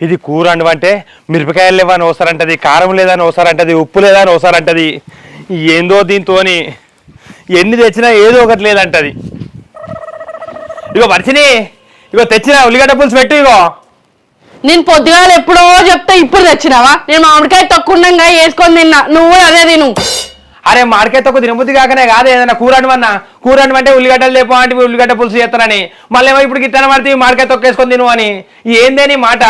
ఇది కూర అంటే మిరపకాయలు లేవని అవసరంటది కారం లేదని అవసరంటది ఉప్పు లేదని అవసరంటది ఏందో దీంతోని ఎన్ని తెచ్చినా ఏదో ఒకటి లేదంటది. ఇగో మర్చిని ఇగో తెచ్చిన ఉల్లిగడ్డ పులుసు పెట్టు ఇగో. నేను పొద్దుగాల ఎప్పుడో చెప్తే ఇప్పుడు తెచ్చినావా? నేను మామిడికాయ తొక్కుండంగా వేసుకొని తిన్నా నువ్వు అదే తిను. అరే మార్కెట్ తక్కువ తినబుద్ధి కాకనే కాదు ఏదైనా కూర అనమన్నా కూర అంటే ఉల్లిగడ్డలు లేపో అంటే ఉల్లిగడ్డ పులుసు చేస్తానని మళ్ళీ ఏమో ఇప్పుడు గిట్టన పడితే మార్కెట్ తొక్కేసుకొని తిను అని. ఏందేని మాట?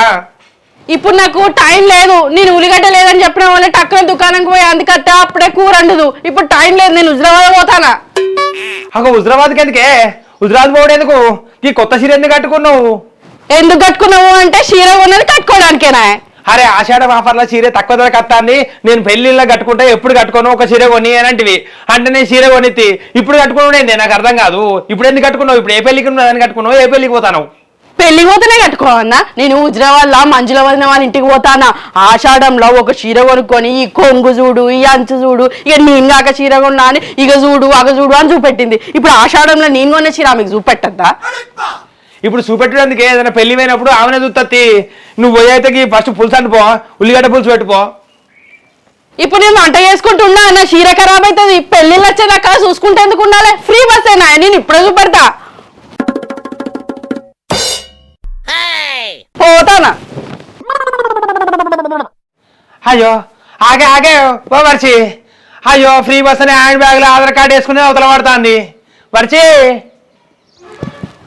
ఇప్పుడు నాకు టైం లేదు నేను ఉల్లిగడ్డ లేదని చెప్పిన వల్ల టక్కున దుకాణంకి పోయి అందుకట్ట అప్పుడే కూర వండదు. ఇప్పుడు టైం లేదు నేను హుజరాబాద్ పోతానా? అగో హుజరాబాద్కి ఎందుకే? హుజరాబాద్ పోవడం ఎందుకు? ఈ కొత్త సీర ఎందుకు కట్టుకున్నావు? ఎందుకు కట్టుకున్నావు అంటే చీర ఉన్నది కట్టుకోవడానికేనా? అరే ఆషాఢ ఆఫర్లో చీర తక్కువ ధర కట్టాంది నేను పెళ్ళిళ్ళ కట్టుకుంటే ఎప్పుడు కట్టుకోను? ఒక చీర కొని అని అంటివి అంటే నేను చీర కొనిత్తి ఇప్పుడు కట్టుకున్నాడు నాకు అర్థం కాదు. ఇప్పుడు ఎందుకు కట్టుకున్నావు? ఇప్పుడు ఏ పెళ్ళికి ఉన్నదని కట్టుకున్నావు? ఏ పెళ్ళికి పోతాను పెళ్ళి పోతేనే కట్టుకోవన్నా నేను హుజరాబాద్లో మంజుల వదిన వాళ్ళ ఇంటికి పోతానా? ఆషాఢంలో ఒక చీర కొనుక్కొని ఈ కొంగు చూడు ఈ అంచు చూడు ఇక నేను కాక చీర కొన్నా అని ఇక చూడు అగ చూడు అని చూపెట్టింది. ఇప్పుడు ఆషాఢంలో నేను కొన్న చీర ఆమెకు చూపెట్టద్దా? ఇప్పుడు చూపెట్టడానికి ఏదైనా పెళ్ళి పోయినప్పుడు ఆమెనే చూస్తుంది నువ్వు పోయేతకి ఫస్ట్ పులుసు అంటుపో ఉల్లిగడ్డ పులుసు పెట్టుకో ఇప్పుడు నేను వంట చేసుకుంటున్నా నా చీర ఖరాబ్ అవుతుంది. పెళ్ళిళ్ళు వచ్చేదాకా చూసుకుంటే ఎందుకు ఉండాలి? ఫ్రీ బస్ అయినా నేను ఇప్పుడే చూపెడతా. పోతానా? అయ్యో ఆగే ఆగే ఓ మర్చి అయ్యో ఫ్రీ బస్ అని హ్యాండ్ బ్యాగ్లో ఆధార్ కార్డు వేసుకుని అవతల పడుతుంది. మర్చి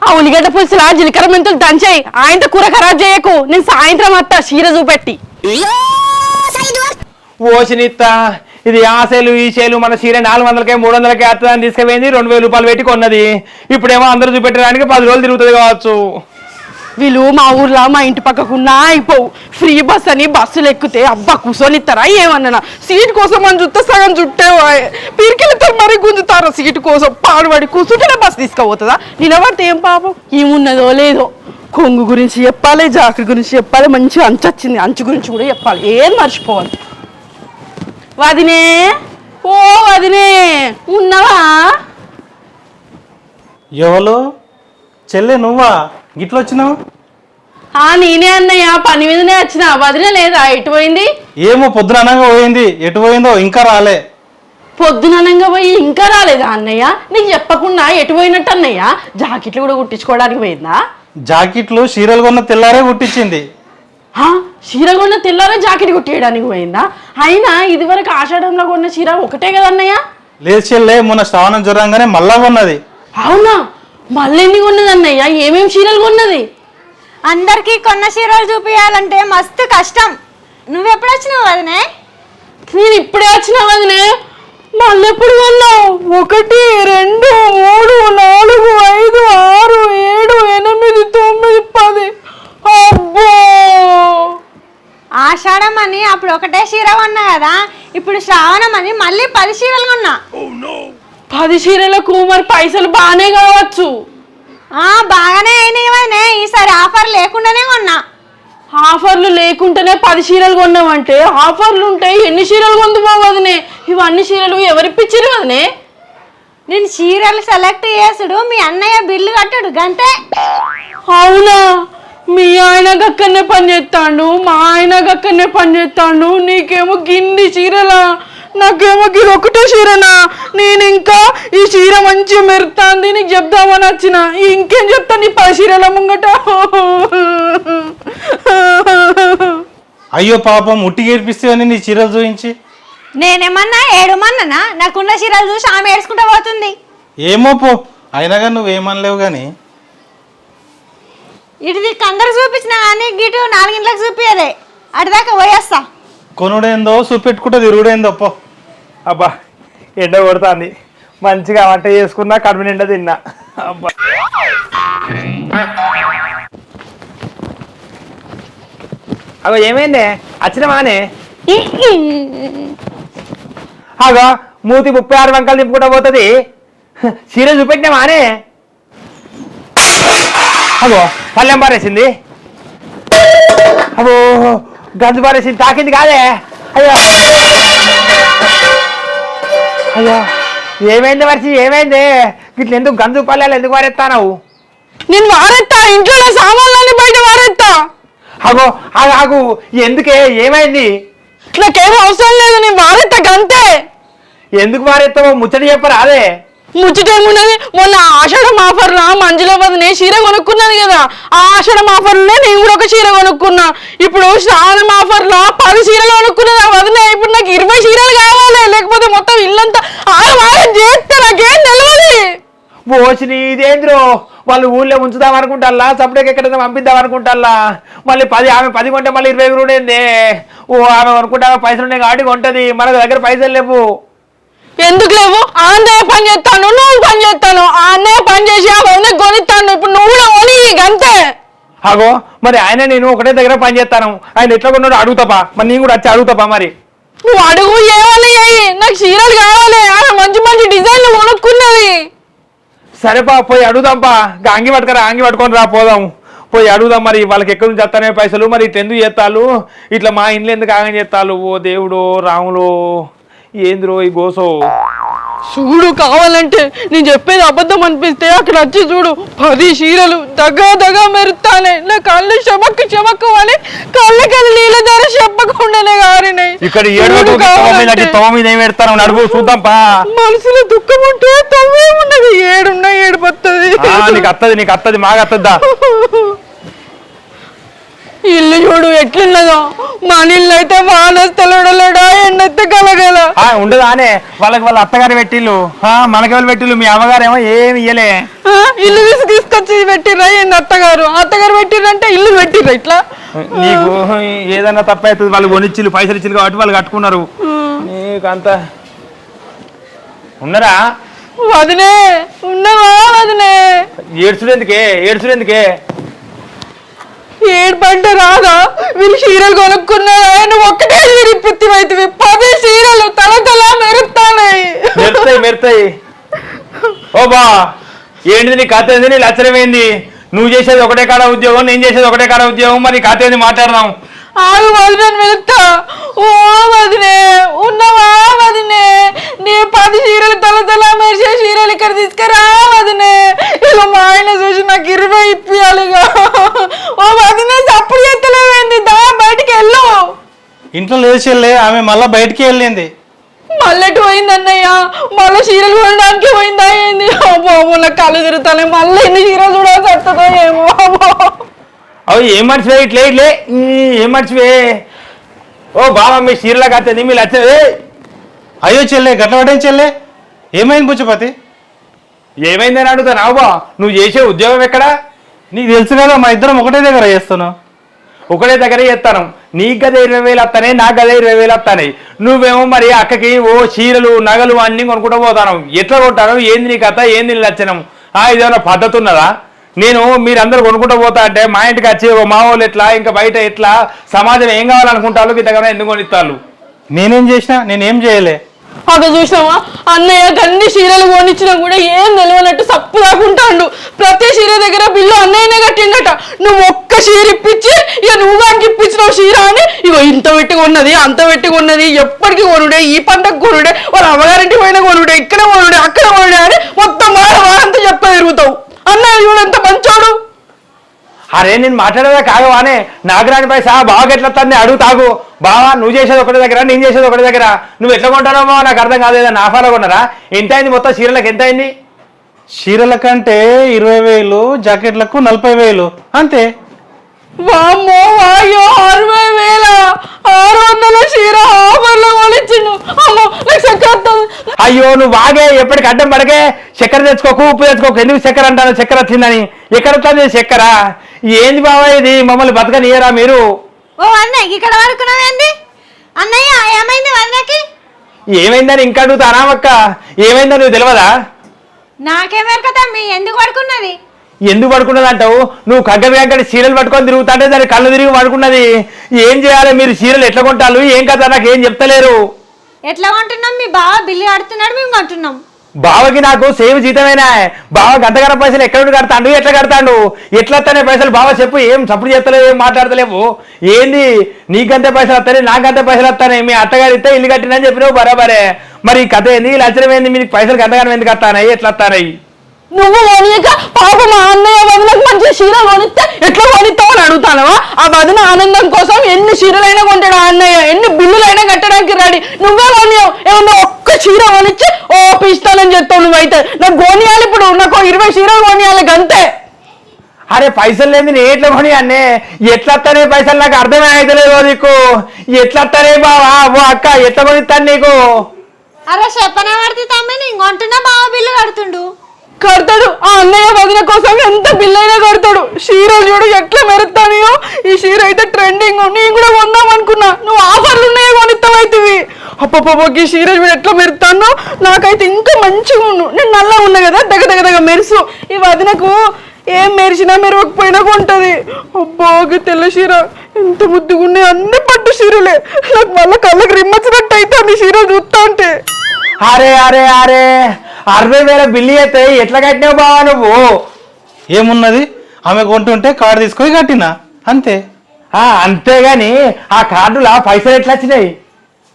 ఆ ఉల్లిగడ్డ పులుసులా జీలకర్ర మెంతులు దంచేయి. ఆయనతో కూర ఖరాబ్ చేయకు. నేను సాయంత్రం వస్తా చీర చూపెట్టి. ఓసినిత్త ఇది ఆ సేలు ఈ సేలు మన చీర నాలుగు వందలకే మూడు వందలకే అత్తదని తీసుకుపోయింది. రెండు వేల రూపాయలు పెట్టి కొన్నది. ఇప్పుడేమో అందరూ చూపెట్టడానికి పది రోజులు తిరుగుతుంది కావచ్చు. వీళ్ళు మా ఊర్లో మా ఇంటి పక్కకున్నా అయిపోవు ఫ్రీ బస్ అని బస్సులు ఎక్కితే అబ్బా కూర్చొనిస్తారా ఏమన్నా సీట్ కోసం అని చూస్తే సగం చుట్టే పీరికెళ్తారు మరీ గుంజుతారు? సీట్ కోసం పాడుబడి కూర్చుంటేనే బస్సు తీసుకుపోతుందా? నిలబడితే ఏం పాపం? ఏమున్నదో లేదో. కొంగు గురించి చెప్పాలి జాకెట్ గురించి చెప్పాలి మంచి అంచు వచ్చింది అంచు గురించి కూడా చెప్పాలి. ఏం మర్చిపోవాలి? వదినే! ఓ వదినే! ఉన్నావా? ఎవరు చెల్లె నువ్వా? గిట్ల వచ్చినావు? ఆ నేనే అన్నయ్య పని మీదనే వచ్చిన. వదిన లేదా? ఎటు పోయింది? ఏమో పొద్దున అనగా పోయింది. ఎటు పోయిందో ఇంకా రాలే. పొద్దుననంగా పోయి ఇంకా రాలేదా అన్నయ్య? నీకు చెప్పకుండా ఎటు పోయినట్టు అన్నయ్య? జాకెట్లు కూడా కుట్టించుకోవడానికి పోయిందా? జాకెట్లు చీరలు కొన్న తెల్లారే కుట్టించింది. హా, చీర కొన్న తెల్లారే జాకెట్ కుట్టేయడానికి పోయిందా? అయినా ఇదివరకు ఆషాఢంలో కొన్న చీర ఒకటే కదా అన్నయ్య? లేదు చెల్లె మొన్న శ్రావణం జ్వరంగానే మళ్ళా కొన్నది. అవునా? మళ్ళీ ఎన్ని కొన్నది అన్నయ్య ఏమేం చీరలు కొన్నది? అందరికీ కొన్న చీరలు చూపించాలంటే మస్తు కష్టం. నువ్వెప్పుడు వచ్చినావు వదినే? నేను ఇప్పుడే వచ్చిన వదినే. మళ్ళీ ఎప్పుడు కొన్నావు? ఒకటి రెండు మూడు నాలుగు ఐదు ఆరు ఏడు ఎనిమిది తొమ్మిది పది. అబ్బో! ఆషాఢం అని అప్పుడు ఒకటే చీర కొన్నా కదా. ఇప్పుడు శ్రావణం అని మళ్ళీ పది చీరలు కొన్నా. పది చీరలకు మరి పైసలు బాగానే కావచ్చు. ఆ బాగానే అయినాయి వదినే ఈసారి ఆఫర్ లేకుండానే కొన్నా. ఆఫర్లు లేకుంటేనే పది చీరలు కొన్నామంటే ఆఫర్లు ఉంటే ఎన్ని చీరలు కొందుకోవదనే ఇవన్నీ చీరలు ఎవరిప్పించారు వదనే? నేను చీరలు సెలెక్ట్ చేసుడు మీ అన్నయ్య బిల్లు కట్టడు గంతే. అవునా? మీ ఆయన గక్కనే పని చేస్తాడు మా ఆయన గక్కనే పని చేస్తాడు నీకేమో గిన్ని చీరలా? నాకేమో గిది ఒకటే చీరనా? నేను ఇంకా ఈ చీర మంచిగా మెరుతాంది నీకు చెప్దామని వచ్చిన. ఇంకేం చెప్తా నీ పది చీరల ముంగట? అయ్యో పాపం ఉట్టి ఏడిపిస్తేవని నీ చీరలు చూయించి. నేనేమన్నా ఏడుమన్నానా? నాకున్న చీరలు చూసి ఆమె ఏడ్చుకుంటూ పోతుంది. ఏమో పో అయినా కానీ నువ్వేమనలేవు కానీ. ఇటు అందరు చూపించిన కానీ గిటు నాలుగింట్లకు చూపించదే అటుదాకా పోయేస్తా. కొనుడేందో చూపెట్టుకుంటే తిరుగుడేందో పో. అబ్బా ఎండ కొడుతుంది. మంచిగా వంట చేసుకున్నా కడుపు నిండా తిన్నా. అబ్బా. అగో ఏమైంది? వచ్చిన మానే? అగో మూతి ముప్పై ఆరు వంకలు తిప్పుకుంటా పోతుంది. చీర చూపెట్టినా మానే? అగో పల్లెం పారేసింది. అగో గంజు పారేసింది తాకింది కాదే? అయ్యో. అయ్యో. ఏమైంది మర్చి ఏమైంది? ఇట్లా ఎందుకు గంజు పల్లెలు ఎందుకు పారేస్తావు నేను వారెత్తా ఇంట్లో నా సామాన్లన్నీ బయట వారెత్తా. ఆగు ఆగు. ఎందుకే? ఏమైంది? నాకేం అవసరం లేదు నేను వారెత్త గంతే. ఎందుకు మారెత్తావో ముచ్చట చెప్పరా అదే ముచ్చటేమున్నది మొన్న ఆషాఢం ఆఫర్లో మంజుల చీర కొనుక్కున్నాను కదా. ఆ ఆషాఢం ఆఫర్లో నేను కూడా ఒక చీర కొనుక్కున్నా. ఇప్పుడు శ్రావణం ఆఫర్లో పది చీరలు కొనుక్కున్నది ఆ వదిన. ఇప్పుడు నాకు ఇరవై చీరలు కావాలి. లేకపోతే మొత్తం ఇల్లంతా ఆగమాగం చేస్తే నాకేం తెలియదు పోసిన ఇదేంద్రో వాళ్ళు ఊళ్ళో ఉంచుదాం అనుకుంటారా సపరేట్ ఎక్కడైనా పంపిద్దాం అనుకుంటారా మళ్ళీ పది ఆమె పది కొంటే మళ్ళీ ఇరవై కూడా ఓ ఆమె అనుకుంటా పైసలు ఉన్నాయి కాబట్టి కొంటది. మన దగ్గర పైసలు లేవు. ఎందుకు లేవు? ఆ అన్నయ్య పని చేస్తాను నువ్వు పని చేస్తాను. ఆ అన్నయ్య పని చేసి ఆ వదిన కొనిస్తాను ఇప్పుడు నువ్వు కూడా కొని గంతే అగో మరి ఆయన నేను ఒకటే దగ్గర పని చేస్తాను. ఆయన ఎట్లా కొన్నాడు అడుగుతాపా. మరి నేను కూడా వచ్చి అడుగుతాపా మరి. నువ్వు అడుగు చెయ్యి నాకు చీరలు కావాలి. మంచి మంచి డిజైన్లు కొనుక్కున్నది. సరేపా పోయి అడుగుదాంపా అంగి పట్టుకరా అంగి పట్టుకొని రా పోదాం పోయి అడుగుదాం మరి. వాళ్ళకి ఎక్కడి నుంచి వస్తానే పైసలు. మరి ఇట్లా ఎందుకు చేస్తాలు ఇట్లా మా ఇంట్లో ఎందుకు ఆగం చేస్తాలు ఓ దేవుడు రాములు ఏంద్రో ఈ గోసో? చూడు కావాలంటే నేను చెప్పేది అబద్ధం అనిపిస్తే అక్కడ వచ్చి చూడు. పది చీరలు దగ్గ దగ్గ మెరుతానే నా కళ్ళు చెమక్కు చెమక్కు అని కళ్ళకి నీళ్ళ ధర చెప్పకుండానే గారినాయి ఇక్కడ ఏడు మీద ఏం పెడతాను నడుపు చూద్దాంపా మనసులో దుఃఖం ఉంటే తవ్వే ఉన్నది. ఏడున్నా ఏడు పత్తది ఆ, నీకు అత్తది నీకు అత్తది మాకు అత్తద్దా ఇల్లు చూడు ఎట్లున్నదో. మన ఇల్లు అయితే ఉండదు ఆనే. వాళ్ళకి వాళ్ళ అత్తగారు పెట్టిల్లు. ఆ, మనకి వాళ్ళు పెట్టిల్లు మీ అమ్మగారేమో ఏమి ఇయ్యలే. ఇల్లు తీసి తీసుకొచ్చి పెట్టిర్రా ఏంది అత్తగారు? అత్తగారు పెట్టిర్రంటే ఇల్లు పెట్టిర్రా ఇట్లా? నీకు ఏదన్నా తప్ప అవుతుంది వాళ్ళు కొనిచ్చిల్లు పైసలు ఇచ్చిల్లు కాబట్టి వాళ్ళు కట్టుకున్నారు. నీకు అంత ఉన్నారా వదినే ఉన్నవా వదినే? ఏడ్చుడు ఎందుకే ఏడ్చుడు ఎందుకే ఏడు పంట రాదా? వీళ్ళు చీరలు కొనుక్కున్నారా? నువ్వు ఒక్కటే చీర పిత్తివైతే పది చీరలు తల తల మెరుస్తాయి మెరుతాయి మెరుతాయి ఓ బా ఏంటిది నీ కథ ఏంది? నీ లచ్చరం ఏంది నువ్వు చేసేది ఒకటే కాడ ఉద్యోగం నేను చేసేది ఒకటే కాడ ఉద్యోగం మరి కథ ఏంది? మాట్లాడదాం. ఆగు వెళ్తా. ఓ వదినే ఉన్నవా వదినే? నీ పది చీరలు తల తల మెరిసే చీరలు ఇక్కడ తీసుకురా వదినే. మా ఆయన చూసి నాకు ఇరవై ఇప్పియాలిగా. ఓ వదినే దా బయటికి వెళ్ళు. ఇంట్లో లేదు చెల్లే ఆమె మళ్ళీ బయటికి వెళ్ళింది. మళ్ళెటు పోయింది అన్నయ్య మళ్ళీ చీరలు కొనడానికి పోయిందా ఏంది? బాబు నాకు కళ్ళు తిరుగుతానే మళ్ళీ ఎన్ని చీరలు చూడాల్సి వస్తుందో ఏమో అవి ఏం మర్చిపోయి? ఇట్లే ఇట్లే ఏం మర్చిపోయే? ఓ బాబా మీ చీరలా కథ మీరు మీ లచ్చ అయ్యో చెల్లె గట్ల పడే చెల్లె. ఏమైంది బుచ్చపతి ఏమైందని అడుగుతాను. రావుబా నువ్వు చేసే ఉద్యోగం ఎక్కడా? నీకు తెలుసు కదా మా ఇద్దరం ఒకటే దగ్గర చేస్తున్నావు ఒకటే దగ్గర చేస్తాను. నీకు గదే ఇరవై వేలు వస్తానే నాకు గదే ఇరవై వేలు వస్తాయి నువ్వేమో మరి అక్కకి ఓ చీరలు నగలు అన్ని కొనుక్కుంటూ పోతాను ఎట్లా కొట్టాను ఏంది నీ కథ? ఏంది నీ లక్షణం ఆ ఇదేమైనా పద్ధతి ఉన్నదా? నేను మీరందరూ కొనుక్కుంటూ పోతా అంటే మా ఇంటికి వచ్చి ఓ మా వాళ్ళు ఎట్లా? ఇంకా బయట ఎట్లా? సమాజం ఏం కావాలనుకుంటారు? మీ దగ్గర ఎందుకు కొనిస్తారు? నేనేం చేసినా నేనేం చేయలే. అక్కడ చూసినావా? అన్నయ్య అన్ని చీరలు కొనిచ్చినా కూడా ఏం నిలవనట్టు సప్పు దాకుంటాడు. ప్రతి చీర దగ్గర బిల్లు అన్నయ్యనే కట్టిండట. నువ్వు ఒక్క చీర ఇప్పించి ఇక నువ్వు దానికి ఇప్పించినావు చీర అని. ఇగో ఇంత పెట్టి కొన్నది అంత పెట్టి కొన్నది ఎప్పటికీ కొనుడే ఈ పంటకు కొనుడే వాళ్ళ అమ్మగారింటి పైన కొనుడే ఇక్కడ కొనుడే అక్కడ కొనుడే అని మొత్తం వార వారంతా చెప్ప తిరుగుతావు అన్నయ్య చూడు ఎంత మంచోడు అరే నేను మాట్లాడేదా కాగవానే నాకు రాని పైసా బాగా ఎట్లా వస్తుంది అడుగు తాగు. బావా నువ్వు చేసేది ఒకటి దగ్గర నేను చేసేది ఒకటి దగ్గర. నువ్వు ఎట్లా కొంటారో బావ నాకు అర్థం కాదు. ఏదైనా ఆఫాలో కొన్నారా? ఎంత అయింది మొత్తం చీరలకు ఎంత అయింది చీరల కంటే ఇరవై వేలు జాకెట్లకు నలభై వేలు. అంతే. వామ్మో అయ్యో అరవై వేల ఆరు వందల చీర ఆఫర్లో కొనిచ్చిండు. చక్కెర అయ్యో నువ్వు బాగే ఎప్పటికి అడ్డం పడకే చక్కెర తెచ్చుకోకు ఉప్పు తెచ్చుకోకు. ఎందుకు చక్కెర అంటాను చక్కెర వచ్చిందని ఎక్కడ వస్తుంది చక్కెర? ఏంది బావా ఇది? మమ్మల్ని బతకనియరా మీరు? ఓ అన్నయ్య ఇక్కడ వరకున్నావేంది అన్నయ్య ఏమైంది వదినకి ఏమైందని ఇంకా అడుగుతానా అక్క? ఏమైందో నువ్వు తెలియదా నాకేమెరకతా మీ ఎందుకు పడుకున్నది ఎందుకు పడుకున్నది అంటావు? నువ్వు కగ్గది కగ్గడి చీరలు పట్టుకొని తిరుగుతుంటే దాని కళ్ళు తిరిగి పడుకున్నది ఏం చేయాలి మీరు? చీరలు ఎట్లా కొంటారు? ఏం కదా నాకు ఏం చెప్తలేరు. ఎట్లా కొంటున్నాం మీ బావ బిల్లు కడుతున్నాడు మేము కొంటున్నాం బావకి నాకు సేవ్ జీతమేనా? బావ గంటగర పైసలు ఎక్కడ నుండి కడతాడు? ఎట్లా కడతాడు? ఎట్లా వస్తానే పైసలు? బావ చెప్పు ఏం సప్పుడు చేస్తలేవు ఏం మాట్లాడతలేవు? ఏంది? నీకంతే పైసలు వస్తాయి నాకంతే పైసలు వస్తాయి మీ అత్తగారు ఇస్తే ఇల్లు కట్టినని చెప్పినావు బరాబరే. మరి కథ ఏంది? లచ్చరం ఏంది? మీకు పైసలు గంటగానం ఎందుకు వస్తానాయి? ఎట్లా వస్తానాయి? నువ్వు కొనియక పాప మా అన్నయ్య వదిలకు మంచి చీర కొనిస్తే ఎట్లా కొనిస్తావు అని అడుగుతానవా? ఆ వదిన ఆనందం కోసం ఎన్ని చీరలైనా కొంటాడు ఆ అన్నయ్య ఎన్ని బిల్లులైనా కట్టడానికి రెడీ. నువ్వే కొనియావు ఏమన్నా ఒక్క చీర కొనిచ్చి ఓ పిస్తానని చెప్తావు నువ్వైతే. నాకు కొనియాలి ఇప్పుడు నాకు ఇరవై చీరలు కొనియాలి గంతే. అరే పైసలు లేని నేను ఎట్లా కొని అన్నే. ఎట్లా వస్తానే పైసలు నాకు అర్థమే అవుతలేదు నీకు. ఎట్లా వస్తానే బావా ఓ అక్క ఎట్లా కొనిస్తాను నీకు? అరే చెప్పన పడితే తమ్మి నేను కొంటున్నా బావ బిల్లు కడుతుండు. కడతాడు. ఆ అన్నయ్య వదిన కోసం ఎంత బిల్లైనా కడతాడు. చీరలు చూడు ఎట్లా మెరుస్తానియో. ఈ షీర అయితే ట్రెండింగ్ నేను కూడా కొందాం అనుకున్నా. నువ్వు ఆఫర్లు ఉన్నాయో కొనిస్తావైతివి అప్పపోకి చీర చూడు ఎట్లా మెరుతానో నాకైతే ఇంకా మంచిగా ఉండు. నేను నల్లా ఉన్నా కదా. దగ్గ దగ్గ దగ్గ మెరుసు. ఈ వదినకు ఏం మెరిచినా మెరవకపోయినా కొంటది. అబ్బోగి తెల్ల చీర. ఎంత ముద్దుగున్నాయి అన్ని పట్టు చీరలే. నాకు మళ్ళీ కళ్ళకి రిమ్మచ్చినట్టు అయితే అన్ని చీరలు చూస్తా అంటే అరే అరే అరే. అరవై వేల బిల్లు అయితే ఎట్లా కట్టినావు బావా నువ్వు? ఏమున్నది? ఆమె కొంటుంటే కార్డు తీసుకొని కట్టినా. అంతే. ఆ, అంతేగాని ఆ కార్డులా పైసలు ఎట్లా వచ్చినాయి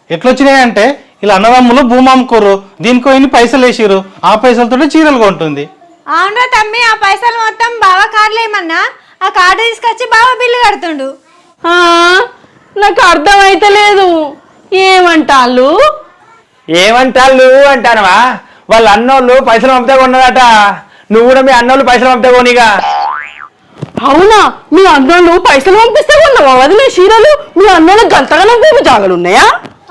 ఎట్లొచ్చినాయి అంటే ఇలా అన్నదమ్ములు భూమి అమ్ముకోరు దీనికో ఇన్ని పైసలు వేసిరు ఆ పైసలతో చీరలు కొంటుంది. అవునరా తమ్మి ఆ పైసలు మొత్తం బావ కార్డులు ఏమన్నా? ఆ కార్డు తీసుకొచ్చి బావ బిల్లు కడుతుండు. ఆ, నాకు అర్థమైతే లేదు ఏమంటాళ్ళు? ఏమంటాళ్ళు అంటానవా? వాళ్ళ అన్నోళ్ళు పైసలు పంపితే కొన్నదట నువ్వు కూడా మీ అన్నోళ్ళు పైసలు పంపితే కొనిగా. అవునా? మీ అన్నోళ్ళు పైసలు పంపిస్తే ఉన్నావా వదిలే చీరలు? మీ అన్నోళ్ళ గంతగనం భూమి జాగలు ఉన్నాయా?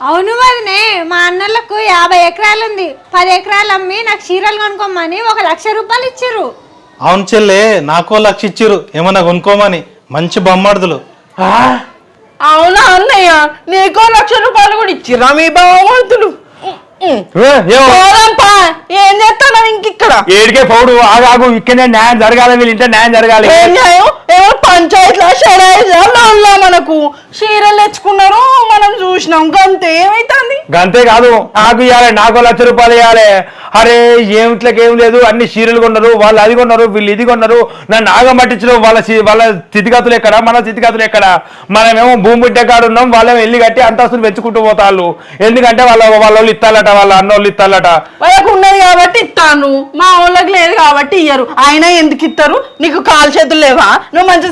అవును వదినే మా అన్నలకు యాభై ఎకరాలు ఉంది పది ఎకరాలు అమ్మి నాకు చీరలు కొనుక్కోమని ఒక లక్ష రూపాయలు ఇచ్చిర్రు. అవును చెల్లే నాకో లక్ష ఇచ్చిరు ఏమన్నా కొనుక్కోమని. మంచి బొమ్మడుదులు. ఆ? అవునా అన్నయ్య? నీకో లక్ష రూపాయలు కూడా ఇచ్చిరా మీ బావమంతులు? పోదాంపా. ఏం చేస్తాను ఇంకిక్కడ ఏడికే పౌడు ఆగు ఆగు ఇక్కడనే న్యాయం జరగాలి వీళ్ళ ఇంటే న్యాయం జరగాలి. ఏం న్యాయం? ఏమో పంచాయతీలా షడాయిలా మనకు. చీరలు తెచ్చుకున్నారు మనం చూసినాం. గంతే ఏమైతుంది? అంతే కాదు నాకు ఇవ్వాలి నాకు లక్ష రూపాయలు ఇవ్వాలి అరే ఏమిట్లకి ఏం లేదు అన్ని చీరలు కొన్నారు వాళ్ళు అది కొన్నారు వీళ్ళు ఇది కొన్నారు. నన్ను ఆగం పట్టించడం వాళ్ళ చి- వాళ్ళ స్థితిగతులు ఎక్కడ? మన స్థితిగతులు ఎక్కడ? మనమేమో భూమి పుట్టే కాడు ఉన్నాం వాళ్ళేమో ఇల్లు కట్టి అంతస్తులు పెంచుకుంటూ పోతాళ్ళు. ఎందుకంటే వాళ్ళ వాళ్ళ వాళ్ళు ఇస్తాలట వాళ్ళ అన్నోళ్ళు ఇస్తాలట వాళ్ళకు ఉన్నది కాబట్టి ఇస్తాను మా వాళ్ళకి లేదు కాబట్టి ఇయ్యరు. అయినా ఎందుకు ఇస్తారు నీకు కాలు చేతులు లేవా? నువ్వు మంచి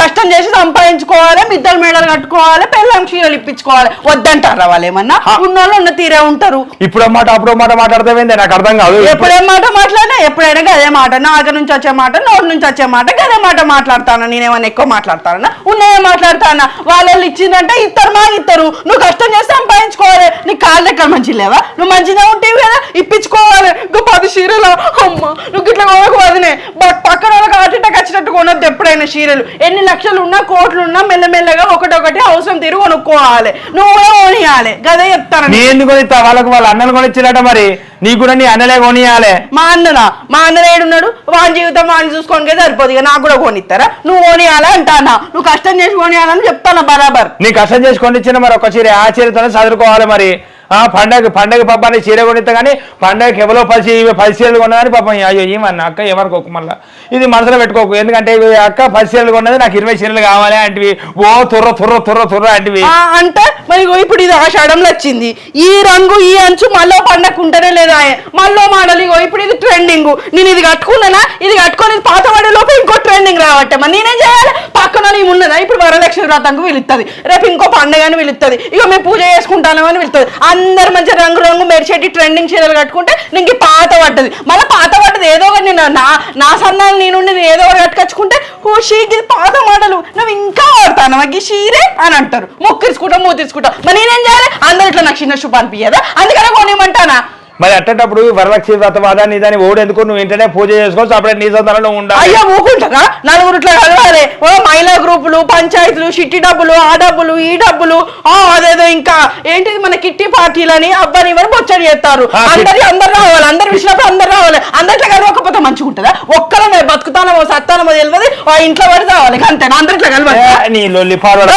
కష్టం చేసి సంపాదించుకోవాలి మిద్దలు మేడలు కట్టుకోవాలి పెళ్ళం చీరలు ఇప్పించుకోవాలి. వద్దంటారా వాళ్ళు ఏమన్నా? ఉన్నోళ్ళు ఉన్న తీరే ఉంటారు. ఇప్పుడు మాట అప్పుడు మాట మాట్లాడతావేందే? నాకు అర్థం కాదు. ఎప్పుడేం మాట మాట్లాడినా ఎప్పుడైనా గదే మాట. నాగ నుంచి వచ్చే మాట నోటి నుంచి వచ్చే మాట గదే మాట మాట్లాడతాను? నేనేమన్నా ఎక్కువ మాట్లాడతానా? ఉన్నాయే మాట్లాడతానా? వాళ్ళు ఇచ్చిందంటే ఇస్తారు మా ఇస్తారు నువ్వు కష్టం చేసి సంపాదించుకోవాలి. నీకు కాళ్ళు ఎక్కడ మంచి లేవా? నువ్వు మంచిగా ఉంటేవి కదా ఇప్పించుకోవాలి. ఇంకో పది చీరలు. అమ్మ నువ్వు ఇట్లా కొనకు వదినే. బట్ పక్కన వాళ్ళకి అటుట వచ్చినట్టు కొనొద్దు ఎప్పుడైనా చీరలు. ఎన్ని లక్షలు ఉన్నా కోట్లు ఉన్నా మెల్లమెల్లగా ఒకటొకటి అవసరం తీరు కొనుక్కోవాలి. నువ్వు కూడా కొనియాలి. గదే చెప్తాను నీ ఎందుకు కొనిస్తా? వాళ్ళకి వాళ్ళ అన్నలు కొనిచ్చినట మరి. నీ కూడా నీ అన్నలే కొనియాలి. మా అన్ననా? మా అన్న ఏడున్నాడు? వాని జీవితం వాడిని చూసుకోనికే సరిపోదు ఇక నాకు కూడా కొనిస్తారా? నువ్వు కొనియాలా అంటానా? నువ్వు కష్టం చేసి కొనియాలని చెప్తానా బరాబర్? నీ కష్టం చేసి కొనిచ్చిన మరి ఒక చీర. ఆ చీరతోనే చదువుకోవాలి మరి. పండగ పండగ పబ్బాన్ని చీర కొనిస్తా కానీ పండగకి ఎవరో పసి చీ- పది చీరలు కొన్నదని పాపం. అయ్యో ఏమన్నా అక్క ఎవరికొక మళ్ళీ? ఇది మనసులో పెట్టుకోకు. ఎందుకంటే అక్క పది చీరలు కొన్నది నాకు ఇరవై చీరలు కావాలి అంటివి. ఓ తుర్ర తుర్ర తుర్ర తుర్ర అంటివి. అంటే మరి ఇప్పుడు ఇది ఆషాఢంలో వచ్చింది. ఈ రంగు ఈ అంచు మళ్ళీ పండగ ఉంటేనే లేదా? మళ్ళీ మోడల్ ఇగో ఇప్పుడు ఇది ట్రెండింగ్ నేను ఇది కట్టుకున్నానా? ఇది కట్టుకొని పాత పడే లోపు ఇంకో ట్రెండింగ్ రావట్టే మరి నేనేం చేయాలి? పక్కన ఉన్నదా? ఇప్పుడు వరలక్ష్మి వ్రతంకు పిలుస్తుంది రేపు ఇంకో పండుగని పిలుస్తుంది ఇక మేము పూజ చేసుకుంటాను అని పిలుస్తుంది అందరు మంచిగా రంగు రంగు మెరిచేటి ట్రెండింగ్ చీరలు కట్టుకుంటే నీకు పాత పడ్డది. మళ్ళీ పాత పడ్డది ఏదో ఒకటి నేను నా నా సన్నాలు నేను నేను ఏదో ఒకటి కట్టుకొచ్చుకుంటే ఓ షీకి పాత మాటలు. నువ్వు ఇంకా వాడతాను నాకు షీరే అని అంటారు. మొక్కించుకుంటా మూతించుకుంటా మరి నేనేం చేయాలి? అందరు ఇట్లా నాకు చిన్న శుభ అనిపించదా అందుకనే కొనిమంటానా మరి అట్టేటప్పుడు వరలక్ష్మి వ్రతవాదాన్ని దాన్ని ఓడు ఎందుకు? నువ్వు ఇంటనే పూజ చేసుకోవచ్చు అప్పుడే నీ సొంతంలో ఉండాలి. అయ్యో ఊకుంటారా నలుగురు ఇట్లా కలవాలి. ఓ మహిళా గ్రూపులు పంచాయతీలు చిట్టి డబ్బులు ఆ డబ్బులు ఈ డబ్బులు ఆ అదేదో ఇంకా ఏంటిది మన కిట్టి పార్టీలని అబ్బాయి ఇవన్నీ బొచ్చడి చేస్తారు. అందరి అందరు రావాలి అందరు విషయంలో అందరు రావాలి. అందరిట్లో కలవకపోతే మంచిగా ఉంటుందా? ఒక్కరమే బతుకుతానమో సత్తానమో తెలియదు. ఆ ఇంట్లో పడి రావాలి అంతే అందరిట్లో కలవాలి. నీ లొల్లి ఫార్వర్డ్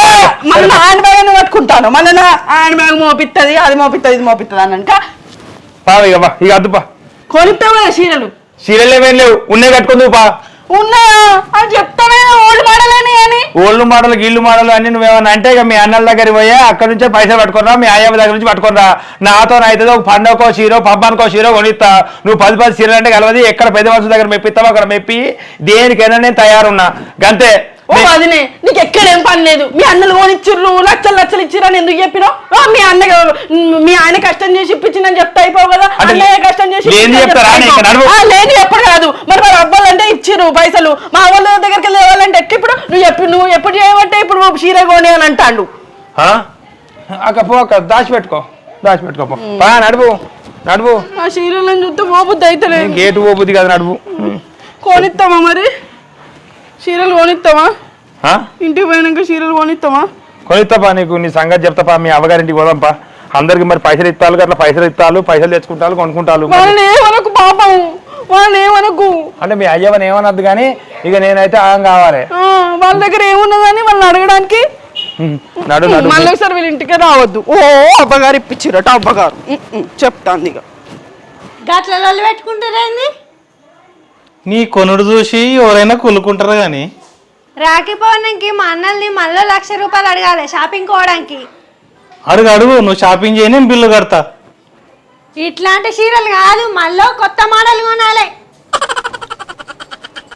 మన హ్యాండ్ బ్యాగ్ పట్టుకుంటాను మన హ్యాండ్ బ్యాగ్ మోపిస్తుంది అది మోపిస్తుంది ఇది మోపిస్తుంది అన్నాక ఇక పా, ఇక అద్దు పా. కొనిస్తావు కదా చీరలు? సీరియల్ ఏమేం లేవు ఉన్నాయి కట్టుకుందు పా. ఉన్నాయా? అని చెప్తానే ఓల్డ్ మోడలేని అని ఓల్డ్ మోడల్ గిల్లు మోడల్ అన్ని నువ్వేమన్నా అంటే ఇక మీ అన్నల దగ్గరికి పోయా అక్కడ నుంచే పైసలు పట్టుకున్నా మీ అయ్యమ్మ దగ్గర నుంచి పట్టుకున్నా నాతో అయితే ఒక పండగకో చీరో పబ్బానికో చీరో కొనిస్తా. నువ్వు పది పది చీరలు అంటే కలవది ఎక్కడ పెద్ద మనుషుల దగ్గర మెప్పిస్తావో అక్కడ మెప్పి దేనికైనా నేను తయారున్నా. గంతే. ఓ వదినే నీకు ఎక్కడేం పని లేదు? మీ అన్నలు కొనిచ్చిర్రు లక్షలు లక్షలు ఇచ్చిరని ఎందుకు చెప్పినావు ఓ, మీ అన్న మీ ఆయన కష్టం చేసి ఇప్పించిందని చెప్తే అయిపోవు కదా? అంటే అన్నయ్య కష్టం చేసి లేని ఎప్పుడు కాదు. మరి మరి అవ్వాలంటే ఇచ్చిర్రు పైసలు. మా వాళ్ళ దగ్గరికి లేవాలంటే ఎట్లా ఇప్పుడు? నువ్వు ఎప్పుడు నువ్వు ఎప్పుడు చేయమంటే ఇప్పుడు చీర కొని అని అంటాడు. ఆ? అక్క దాచిపెట్టుకో. దాచిపెట్టుకో పో. పా నడువు. నడువు. ఆ చీరలను చూస్తే పోబుద్ది అయితే గేటు పోబుద్ది కదా నడువు. కొనిస్తావా మరి? చీరలు కొనిస్తావా ఆ? ఇంటికి పోయినాక చీరలు కొనిస్తావా కొనిస్తాపా నీకు? నీ సంగతి చెప్తాపా మీ అవ్వగారింటికి పోదాంపా. అందరికి మరి పైసలు ఇస్తాలు అట్లా పైసలు ఇస్తాలు పైసలు తెచ్చుకుంటారు కొనుక్కుంటారు వాళ్ళని ఏమనకు పాపం? వాళ్ళని ఏమనకు అంటే మీ అయ్యవని ఏమనద్దు కానీ ఇక నేనైతే ఆగం కావాలి. ఆ, వాళ్ళ దగ్గర ఏమున్నదని వాళ్ళని అడగడానికి? ఉమ్, నడు నడు. మళ్ళీ ఒకసారి వీళ్ళ ఇంటికే రావద్దు. ఓ అబ్బగారు ఇప్పించిరట అబ్బగారు చెప్తాను ఇక. గట్ల లొల్లి పెట్టుకుంటారేంది? నీ కొనుడు చూసి ఎవరైనా కొనుక్కుంటారు కానీ. రాఖీ పౌర్ణమికి మా అన్నల్ని మళ్ళీ లక్ష రూపాయలు అడగాలి షాపింగ్ పోవడానికి. అడుగు అడుగు నువ్వు షాపింగ్ చేయని నేను బిల్లు కడతా. ఇట్లాంటి చీరలు కాదు మళ్ళీ కొత్త మోడల్ కొనాలి.